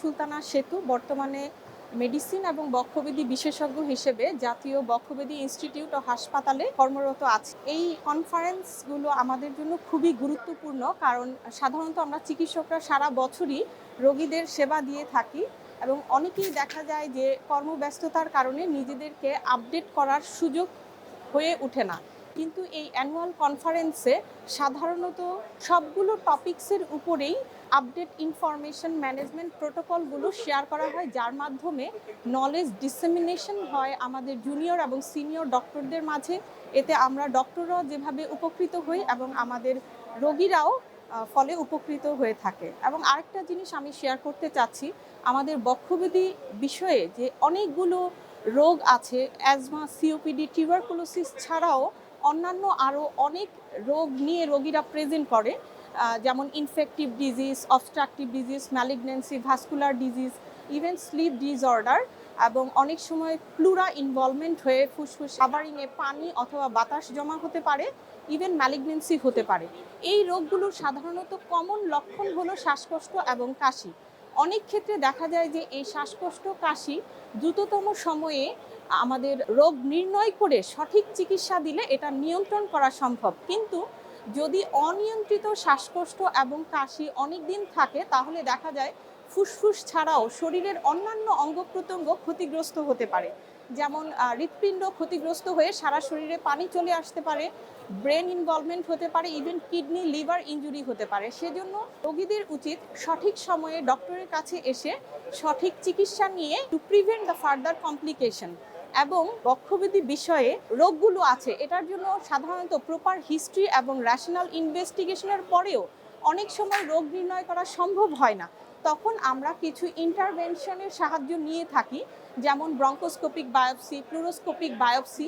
সুলতানা সেতু বর্তমানে মেডিসিন এবং বক্ষবেদী বিশেষজ্ঞ হিসেবে জাতীয় বক্ষবেদী ইনস্টিটিউট ও হাসপাতালে কর্মরত আছে। এই কনফারেন্সগুলো আমাদের জন্য খুবই গুরুত্বপূর্ণ কারণ সাধারণত আমরা চিকিৎসকরা সারা বছরই রোগীদের সেবা দিয়ে থাকি এবং অনেকেই দেখা যায় যে কর্মব্যস্ততার কারণে নিজেদেরকে আপডেট করার সুযোগ হয়ে ওঠে না। কিন্তু এই অ্যানুয়াল কনফারেন্সে সাধারণত সবগুলো টপিকসের উপরেই আপডেট ইনফরমেশন ম্যানেজমেন্ট প্রোটোকলগুলো শেয়ার করা হয়, যার মাধ্যমে নলেজ ডিসেমিনেশন হয় আমাদের জুনিয়র এবং সিনিয়র ডক্টরদের মাঝে। এতে আমরা ডক্টররাও যেভাবে উপকৃত হই এবং আমাদের রোগীরাও ফলে উপকৃত হয়ে থাকে। এবং আরেকটা জিনিস আমি শেয়ার করতে চাচ্ছি, আমাদের বক্ষবেদী বিষয়ে যে অনেকগুলো রোগ আছে অ্যাজমা সিওপিডি টিউবারকুলোসিস ছাড়াও অন্যান্য আরও অনেক রোগ নিয়ে রোগীরা প্রেজেন্ট করে যেমন infective disease obstructive disease malignancy vascular disease even sleep disorder এবং অনেক সময় প্লুরা ইনভলভমেন্ট হয়ে ফুসফুস কাভারিংয়ে পানি অথবা বাতাস জমা হতে পারে ইভেন ম্যালিগনেন্সি হতে পারে। এই রোগগুলোর সাধারণত কমন লক্ষণ হলো শ্বাসকষ্ট এবং কাশি। অনেক ক্ষেত্রে দেখা যায় যে এই শ্বাসকষ্ট কাশি দ্রুততম সময়ে আমাদের রোগ নির্ণয় করে সঠিক চিকিৎসা দিলে এটা নিয়ন্ত্রণ করা সম্ভব। কিন্তু যদি অনিয়ন্ত্রিত শ্বাসকষ্ট এবং কাশি অনেক দিন থাকে, তাহলে দেখা যায় ফুসফুস ছাড়াও শরীরের অন্যান্য অঙ্গ প্রত্যঙ্গ ক্ষতিগ্রস্ত হতে পারে। যেমন হৃৎপিণ্ড ক্ষতিগ্রস্ত হয়ে সারা শরীরে পানি চলে আসতে পারে, ব্রেন ইনভলভমেন্ট হতে পারে, ইভেন কিডনি, লিভার ইনজুরি হতে পারে। সেজন্য রোগীদের উচিত সঠিক সময়ে ডক্টরের কাছে এসে সঠিক চিকিৎসা নিয়ে to prevent the further complication এবং বক্ষবেদী বিষয়ে রোগগুলো আছে, এটার জন্য সাধারণত প্রপার হিস্ট্রি এবং ন্যাশনাল ইনভেস্টিগেশনের পরেও অনেক সময় রোগ নির্ণয় করা সম্ভব হয় না। তখন আমরা কিছু ইন্টারভেনশনের সাহায্য নিয়ে থাকি, যেমন ব্রঙ্কোস্কোপিক বায়োপসি প্লুরোস্কোপিক বায়োপসি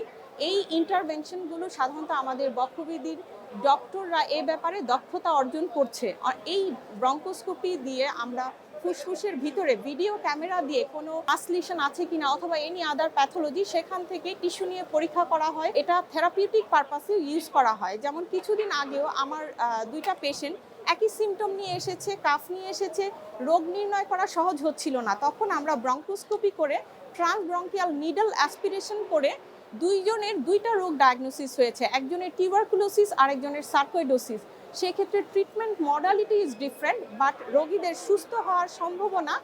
এই ইন্টারভেনশনগুলো সাধারণত আমাদের বক্ষবিধির ডক্টররা এ ব্যাপারে দক্ষতা অর্জন করছে। আর এই ব্রঙ্কোস্কোপি দিয়ে আমরা ফুসফুসের ভিতরে ভিডিও ক্যামেরা দিয়ে কোনো ট্রান্সলেশন আছে কিনা অথবা এনি আদার প্যাথোলজি সেখান থেকে টিস্যু নিয়ে পরীক্ষা করা হয়। এটা থেরাপিউটিক পারপাসে ইউজ করা হয়। যেমন কিছুদিন আগেও আমার দুইটা পেশেন্ট একই সিমটম নিয়ে এসেছে কাফ নিয়ে এসেছে। রোগ নির্ণয় করা সহজ হচ্ছিল না। তখন আমরা ব্রঙ্কোস্কোপি করে ট্রান্সব্রঙ্কিয়াল নিডল অ্যাসপিরেশন করে দুইজনের দুইটা রোগ ডায়াগনোসিস হয়েছে। একজনের টিউবারকুলোসিস আরেকজনের সার্কোইডোসিস সেক্ষেত্রে treatment modality is different but রোগীদের সুস্থ হওয়ার সম্ভাবনা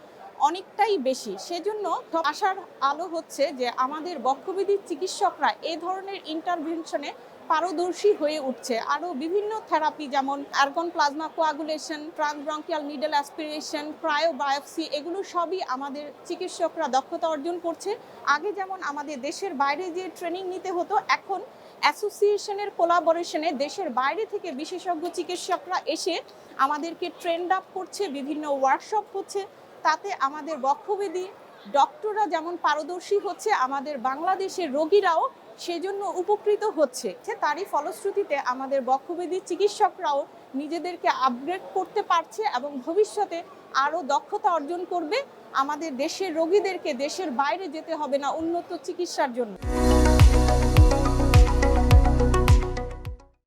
অনেকটাই বেশি। সেজন্য আশার আলো হচ্ছে যে আমাদের বক্ষবিধির চিকিৎসকরা এ ধরনের ইন্টারভেনশনে পারদর্শী হয়ে উঠছে। আরও বিভিন্ন থেরাপি যেমন argon plasma coagulation, transbronchial needle aspiration, cryobiopsy, এগুলো সবই আমাদের চিকিৎসকরা দক্ষতা অর্জন করছে। আগে যেমন আমাদের দেশের বাইরে যে ট্রেনিং নিতে হতো, এখন অ্যাসোসিয়েশনের কোলাবোরেশনে দেশের বাইরে থেকে বিশেষজ্ঞ চিকিৎসকরা এসে আমাদেরকে ট্রেন্ড আপ করছে, বিভিন্ন ওয়ার্কশপ হচ্ছে। তাতে আমাদের বক্ষবেদী ডক্টররা যেমন পারদর্শী হচ্ছে, আমাদের বাংলাদেশের রোগীরাও সেজন্য উপকৃত হচ্ছে। তারই ফলশ্রুতিতে আমাদের বক্ষবেদী চিকিৎসকরাও নিজেদেরকে আপগ্রেড করতে পারছে এবং ভবিষ্যতে আরও দক্ষতা অর্জন করবে। আমাদের দেশের রোগীদেরকে দেশের বাইরে যেতে হবে না, উন্নত চিকিৎসার জন্য।